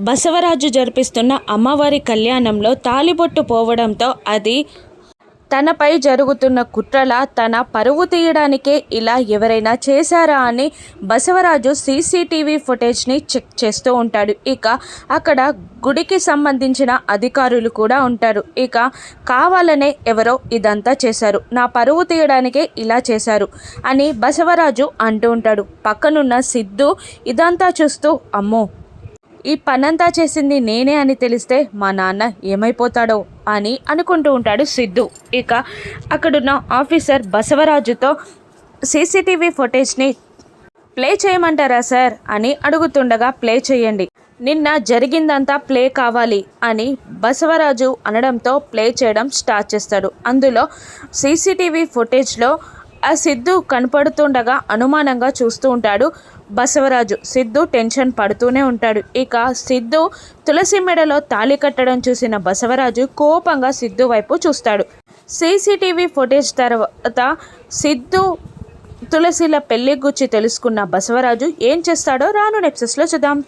బసవరాజు జరిపిస్తున్న అమ్మవారి కళ్యాణంలో తాలిబొట్టు పోవడంతో అది తనపై జరుగుతున్న కుట్రల తన పరువు తీయడానికే ఇలా ఎవరైనా చేశారా అని బసవరాజు సీసీటీవీ ఫుటేజ్ని చెక్ చేస్తూ ఉంటాడు. ఇక అక్కడ గుడికి సంబంధించిన అధికారులు కూడా ఉంటారు. ఇక కావాలనే ఎవరో ఇదంతా చేశారు. నా పరువు తీయడానికే ఇలా చేశారు అని బసవరాజు అంటూ ఉంటాడు. పక్కనున్న సిద్ధు ఇదంతా చూస్తూ అమ్మో ఈ పనంతా చేసింది నేనే అని తెలిస్తే మా నాన్న ఏమైపోతాడో అని అనుకుంటూ ఉంటాడు సిద్ధు. ఇక అక్కడున్న ఆఫీసర్ బసవరాజుతో సీసీటీవీ ఫుటేజ్ని ప్లే చేయమంటారా సార్ అని అడుగుతుండగా ప్లే చేయండి. నిన్న జరిగిందంతా ప్లే కావాలి అని బసవరాజు అనడంతో ప్లే చేయడం స్టార్ట్ చేస్తాడు. అందులో సీసీటీవీ ఫుటేజ్లో ఆ సిద్ధు కనపడుతుండగా అనుమానంగా చూస్తూ ఉంటాడు. బసవరాజు సిద్ధు టెన్షన్ పడుతూనే ఉంటాడు. ఇక సిద్ధు తులసి మెడలో తాళి కట్టడం చూసిన బసవరాజు కోపంగా సిద్ధు వైపు చూస్తాడు. సీసీటీవీ ఫుటేజ్ తర్వాత సిద్ధు తులసిల పెళ్ళి గుచ్చి తెలుసుకున్న బసవరాజు ఏం చేస్తాడో రాను నెప్సెస్లో చూద్దాం.